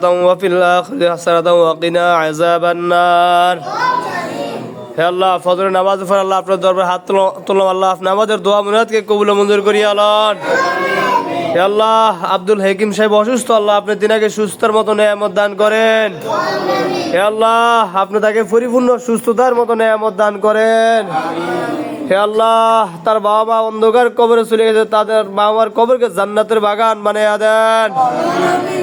وفي الآخرة حسنة وقنا عذاب النار হে আল্লাহ ফজরের নামাজ পর আল্লাহ আপনার দরবার হাত তুলো- তুললাম আল্লাহ আপনি আমাদের দোয়া মুরাদকে কবুল ও মঞ্জুর করিয়া আলন হে আল্লাহ, আব্দুল হাকিম সাহেব অসুস্থ, আল্লাহ আপনি তিনাকে সুস্থতার মতো নেয়ামত দান করেন। হে আল্লাহ, আপনি তাকে পরিপূর্ণ সুস্থতার মতো নেয়ামত দান করেন। হে আল্লাহ, তার বাবা মা অন্ধকার কবরে চলে গেছে, তাদের বাবা মার কবরকে জান্নাতের বাগান বানিয়ে দেন।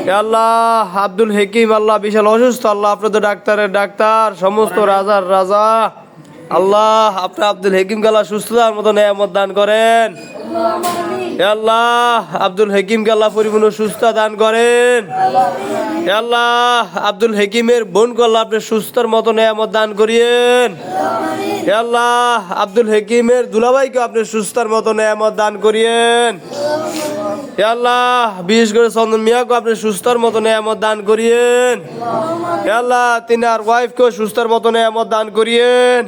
হে আল্লাহ, আব্দুল হাকিম, আল্লাহ বিশাল অসুস্থ, আল্লাহ আপনি তো ডাক্তারের ডাক্তার, সমস্ত রাজার রাজা। আল্লাহ, আপনি আব্দুল হাকিম গালা সুস্থতার মতো নেয়ামত দান করেন। আল্লাহ, আব্দুল হাকিমকে আল্লাহ পরিপূর্ণ সুস্থ দান করেন। আল্লাহ, আব্দুল হাকিমের বোনকে আল্লাহ আপনি সুস্থর মতো নেয়ামত দান করিয়েন। আল্লাহ, আব্দুল হাকিমের দুলাভাইকে আপনি সুস্থর মতো নেয়ামত দান করিয়েন। আল্লাহ, বিশেষ করে চন্দন মিয়াকে আপনি সুস্থর মতো নেয়ামত দান করিয়েন। আল্লাহ, তিনি আর ওয়াইফকেও সুস্থর মতো নেয়ামত দান করিয়েন।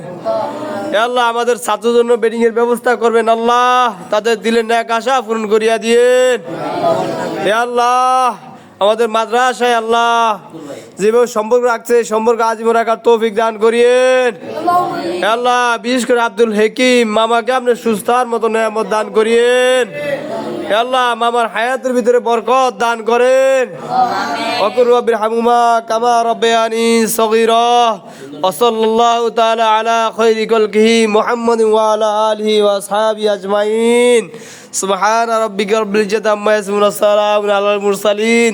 আল্লাহ, আমাদের ছাত্রের জন্য বেডিং এর ব্যবস্থা করবেন, আল্লাহ। তাদের দিলেন এক আশা পূরণ করিয়া দিয়েন। আল্লাহ, আমাদের মাদ্রাসায় আল্লাহ যেভাবে সম্পর্ক রাখছে, সম্পর্ক আজীবন রাখার তৌফিক দান করিয়েন। আল্লাহ, বিশেষ করে আব্দুল হেকিম মামাকে আপনি সুস্থার মতো নেয়ামত দান করিয়েন। আল্লাহ, মামার হায়াতের ভিতরে বরকত দান করেন। অকুর রব্বির হামুমা কামা রব্বায়ানি সগীরা। ওসল্লাল্লাহু তাআলা আলা খায়রি কলকিহি মুহাম্মাদ ওয়া আলা আলিহি ওয়া আসহাবি আজমাইন। সুবহান রাব্বিকা রব্বিল ইজ্জাতি আম্মা ইয়াসিফুন ওয়া আলাল মুরসালিন।